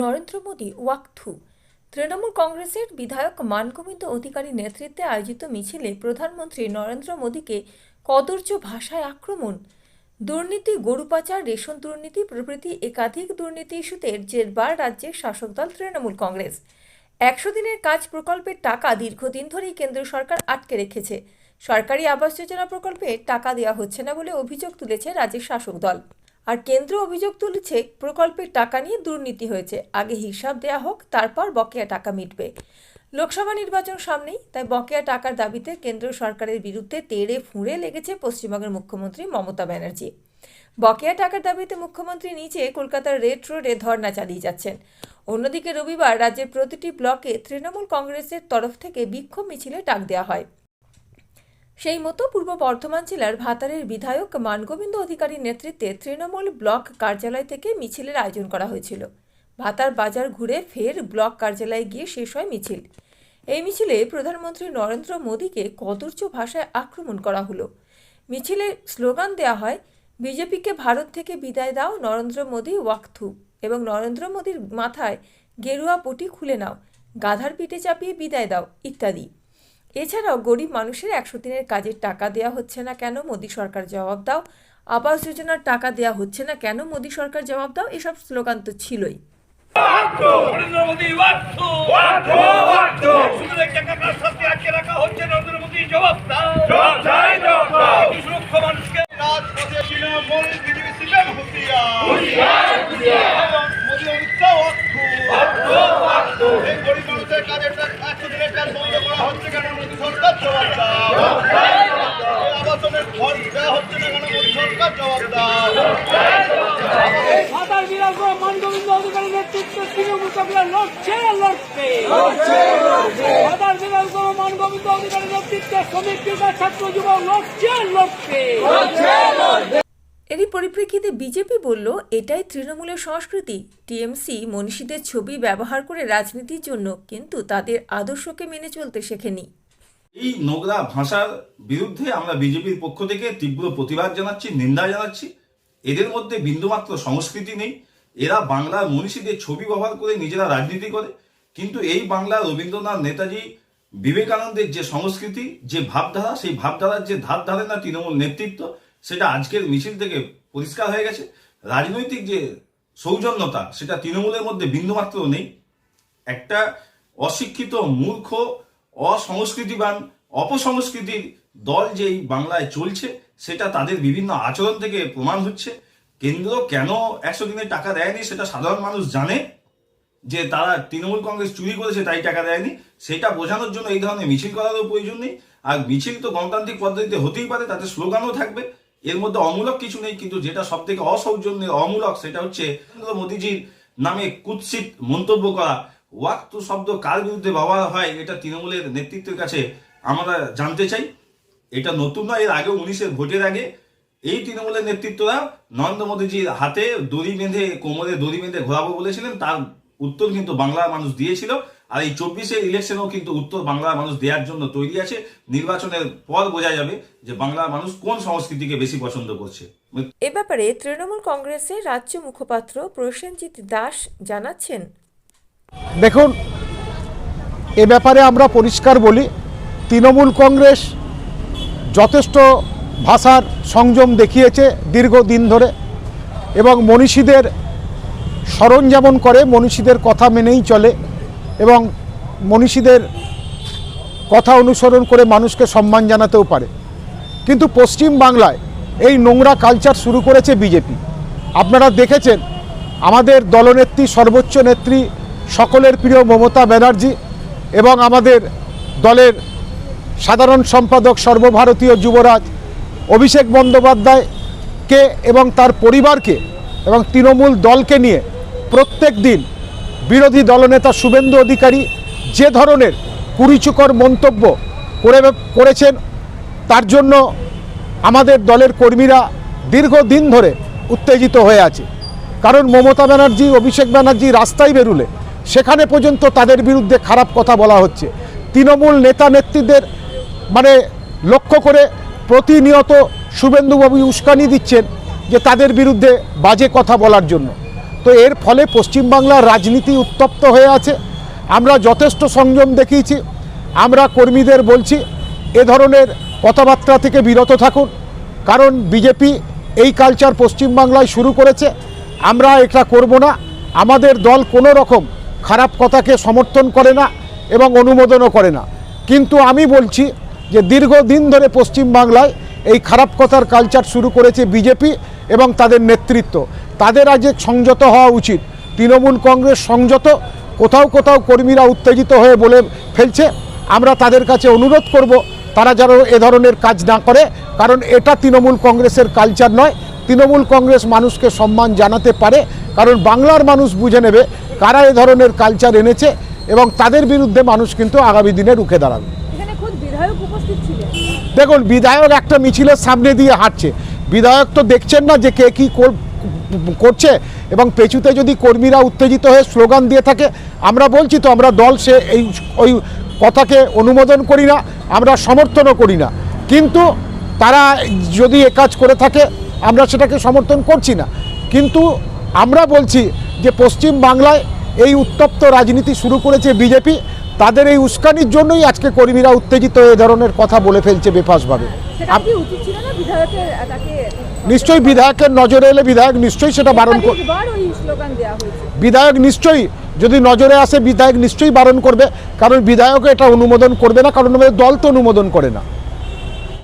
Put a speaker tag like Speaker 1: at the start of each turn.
Speaker 1: নরেন্দ্র মোদী
Speaker 2: ওয়াকথু তৃণমূল কংগ্রেসের বিধায়ক মানগোবিন্দ অধিকারী নেতৃত্বে আয়োজিত মিছিলে প্রধানমন্ত্রী নরেন্দ্র মোদীকে কদর্য ভাষায় আক্রমণ। দুর্নীতি, গরু পাচার, রেশন দুর্নীতি, প্রভৃতি একাধিক দুর্নীতি ইস্যুতে জেরবার রাজ্যের শাসক দল তৃণমূল কংগ্রেস। একশো দিনের কাজ প্রকল্পের টাকা দীর্ঘদিন ধরেই কেন্দ্র সরকার আটকে রেখেছে। সরকারি আবাস যোজনা প্রকল্পে টাকা দেওয়া হচ্ছে না বলে অভিযোগ তুলেছে রাজ্যের শাসক দল। আর কেন্দ্র অভিযোগ তুলেছে, প্রকল্পের টাকা নিয়ে দুর্নীতি হয়েছে। আগে হিসাব দেয়া হোক, তারপর বকেয়া টাকা মিটবে। লোকসভা নির্বাচন সামনেই, তাই বকেয়া টাকার দাবিতে কেন্দ্র সরকারের বিরুদ্ধে তেড়ে ফুঁড়ে লেগেছে পশ্চিমবঙ্গের মুখ্যমন্ত্রী মমতা ব্যানার্জি। বকেয়া টাকার দাবিতে মুখ্যমন্ত্রী নিজে কলকাতার রেড রোডে ধর্না চালিয়ে যাচ্ছেন। অন্যদিকে রবিবার রাজ্যের প্রতিটি ব্লকে তৃণমূল কংগ্রেসের তরফ থেকে বিক্ষোভ মিছিলে ডাক দেওয়া হয়। সেই মতো পূর্ব বর্ধমান জেলার ভাতারের বিধায়ক মানগোবিন্দ অধিকারীর নেতৃত্বে তৃণমূল ব্লক কার্যালয় থেকে মিছিলের আয়োজন করা হয়েছিল। ভাতার বাজার ঘুরে ফের ব্লক কার্যালয়ে গিয়ে শেষ হয় মিছিল। এই মিছিলে প্রধানমন্ত্রী নরেন্দ্র মোদীকে কদর্য ভাষায় আক্রমণ করা হলো। মিছিলে স্লোগান দেওয়া হয়, বিজেপিকে ভারত থেকে বিদায় দাও নরেন্দ্র মোদী ওয়াকথু এবং নরেন্দ্র মোদীর মাথায় গেরুয়া পটি খুলে নাও, গাধার পিঠে চাপিয়ে বিদায় দাও ইত্যাদি। এছাড়াও গরিব মানুষের একশো দিনের কাজের টাকা দেওয়া হচ্ছে না কেন মোদী সরকার জবাব দাও আবাস যোজনার টাকা দেওয়া হচ্ছে না কেন মোদী সরকার জবাব দাও এসব স্লোগান তো ছিলই
Speaker 3: বিরাজ মানগোবিন্দ অধিকারী নেতৃত্বে তৃণমূল কংগ্রেস লড়ছে লড়ছে। সাঁতার বিরাজ মানগোবিন্দ অধিকারী নেতৃত্বে শ্রমিক বিকাশ ছাত্র যুবক লড়ছে লড়ছে।
Speaker 2: এরই পরিপ্রেক্ষিতে বিজেপি বলল এটাই তৃণমূলের সংস্কৃতি। টিএমসি মনীষীদের ছবি ব্যবহার করে রাজনীতির জন্য কিন্তু তাদের আদর্শকে মেনে চলতে শেখেনি।
Speaker 4: এই নোংরা ভাষার বিরুদ্ধে আমরা বিজেপির পক্ষ থেকে তীব্র প্রতিবাদ জানাচ্ছি নিন্দা জানাচ্ছি। এদের মধ্যে বিন্দুমাত্র সংস্কৃতি নেই। এরা বাংলার মনীষীদের ছবি ব্যবহার করে নিজেরা রাজনীতি করে। কিন্তু এই বাংলার রবীন্দ্রনাথ নেতাজি বিবেকানন্দের যে সংস্কৃতি, যে ভাবধারা, সেই ভাবধারার যে ধার ধারে না তৃণমূল নেতৃত্ব, সেটা আজকের মিছিল থেকে পরিষ্কার হয়ে গেছে। রাজনৈতিক যে সৌজন্যতা, সেটা তৃণমূলের মধ্যে বিন্দুমাত্র নেই। একটা অশিক্ষিত, মূর্খ, অসংস্কৃতিবান, অপসংস্কৃতির দল যেই বাংলায় চলছে, সেটা তাদের বিভিন্ন আচরণ থেকে প্রমাণ হচ্ছে। কেন্দ্র কেন একশো দিনের টাকা দেয়নি সেটা সাধারণ মানুষ জানে। যে তারা তৃণমূল কংগ্রেস চুরি করেছে তাই টাকা দেয়নি, সেটা বোঝানোর জন্য এই ধরনের মিছিল করারও প্রয়োজন নেই। আর মিছিল তো গণতান্ত্রিক পদ্ধতিতে হতেই পারে, তাতে স্লোগানও থাকবে। এর মধ্যে অমূলক কিছু নেই, কিন্তু যেটা সব থেকে অসৌজন্যের অমূলক সেটা হচ্ছে মোদীজির নামে কুৎসিত মন্তব্য করা। ওয়াক্তু শব্দ কার বিরুদ্ধে ব্যবহার হয়, এটা তৃণমূলের নেতৃত্বের কাছে আমরা জানতে চাই। এটা নতুন নয়, এর আগে উনিশের ভোটের আগে এই তৃণমূলের নেতৃত্বরা নরেন্দ্র মোদীজির হাতে দড়ি বেঁধে কোমরে দড়ি বেঁধে ঘোরাবো বলেছিলেন তার উত্তর কিন্তু বাংলার মানুষ দিয়েছিল। আর এই চব্বিশের ইলেকশনেও কিন্তু উত্তর বাংলার মানুষ দেওয়ার জন্য তৈরি আছে। নির্বাচনের পর বোঝা যাবে যে বাংলার মানুষ কোন সংস্কৃতিকে বেশি পছন্দ করছে।
Speaker 2: এ ব্যাপারে তৃণমূল কংগ্রেসের রাজ্য মুখপাত্র প্রসেনজিৎ দাস জানাচ্ছেন।
Speaker 5: দেখুন এ ব্যাপারে আমরা পরিষ্কার বলি তৃণমূল কংগ্রেস যথেষ্ট ভাষার সংযম দেখিয়েছে দীর্ঘদিন ধরে এবং মনীষীদের স্মরণ যেমন করে, মনীষীদের কথা মেনেই চলে এবং মনীষীদের কথা অনুসরণ করে মানুষকে সম্মান জানাতেও পারে। কিন্তু পশ্চিম বাংলায় এই নোংরা কালচার শুরু করেছে বিজেপি। আপনারা দেখেছেন, আমাদের দলনেত্রী, সর্বোচ্চ নেত্রী, সকলের প্রিয় মমতা ব্যানার্জি এবং আমাদের দলের সাধারণ সম্পাদক সর্বভারতীয় যুবরাজ অভিষেক বন্দ্যোপাধ্যায়কে এবং তার পরিবারকে এবং তৃণমূল দলকে নিয়ে প্রত্যেক দিন বিরোধী দলনেতা শুভেন্দু অধিকারী যে ধরনের কুড়িচুকর মন্তব্য করে করেছেন, তার জন্য আমাদের দলের কর্মীরা দীর্ঘদিন ধরে উত্তেজিত হয়ে আছে। কারণ মমতা ব্যানার্জি, অভিষেক ব্যানার্জি রাস্তায় বেরুলে সেখানে পর্যন্ত তাদের বিরুদ্ধে খারাপ কথা বলা হচ্ছে। তৃণমূল নেতা নেত্রীদের মানে লক্ষ্য করে প্রতিনিয়ত শুভেন্দুবাবু উস্কানি দিচ্ছেন যে তাদের বিরুদ্ধে বাজে কথা বলার জন্য। তো এর ফলে পশ্চিমবাংলার রাজনীতি উত্তপ্ত হয়ে আছে। আমরা যথেষ্ট সংযম দেখিয়েছি। আমরা কর্মীদের বলছি, এ ধরনের কথাবার্তা থেকে বিরত থাকুন। কারণ বিজেপি এই কালচার পশ্চিমবাংলায় শুরু করেছে। আমরা এটা করব না। আমাদের দল কোনো রকম খারাপ কথাকে সমর্থন করে না এবং অনুমোদনও করে না। কিন্তু আমি বলছি যে দীর্ঘদিন ধরে পশ্চিমবাংলায় এই খারাপ কথার কালচার শুরু করেছে বিজেপি এবং তাদের নেতৃত্ব। তাদের আজ সংযত হওয়া উচিত। তৃণমূল কংগ্রেস সংযত, কোথাও কোথাও কর্মীরা উত্তেজিত হয়ে বলে ফেলছে। আমরা তাদের কাছে অনুরোধ করব, তারা যেন এ ধরনের কাজ না করে, কারণ এটা তৃণমূল কংগ্রেসের কালচার নয়। তৃণমূল কংগ্রেস মানুষকে সম্মান জানাতে পারে, কারণ বাংলার মানুষ বুঝে নেবে কারা এ ধরনের কালচার এনেছে এবং তাদের বিরুদ্ধে মানুষ কিন্তু আগামী দিনে রুখে দাঁড়াবে। দেখুন, বিধায়ক একটা মিছিলের সামনে দিয়ে হাঁটছে। বিধায়ক তো দেখছেন না যে কে কী কর- করছে এবং পেছুতে যদি কর্মীরা উত্তেজিত হয়ে স্লোগান দিয়ে থাকে, আমরা বলছি তো আমরা দল সে এই ওই কথাকে অনুমোদন করি না, আমরা সমর্থনও করি না। কিন্তু তারা যদি এ কাজ করে থাকে, আমরা সেটাকে সমর্থন করছি না। কিন্তু আমরা বলছি যে পশ্চিম বাংলায় এই উত্তপ্ত রাজনীতি শুরু করেছে বিজেপি তাদের এই উস্কানির জন্যই আজকে কর্মীরা উত্তেজিত এ ধরনের কথা বলে ফেলছে বেফাসভাবে। নিশ্চয়ই বিধায়কের নজরে এলে বিধায়ক নিশ্চয়ই সেটা বারণ কর
Speaker 6: একাধিকবার ওই স্লোগান দেওয়া হয়েছে।
Speaker 5: বিধায়ক নিশ্চয়ই যদি নজরে আসে বিধায়ক নিশ্চয়ই বারণ করবে কারণ বিধায়ক এটা অনুমোদন করবে না কারণ দল তো অনুমোদন করে না।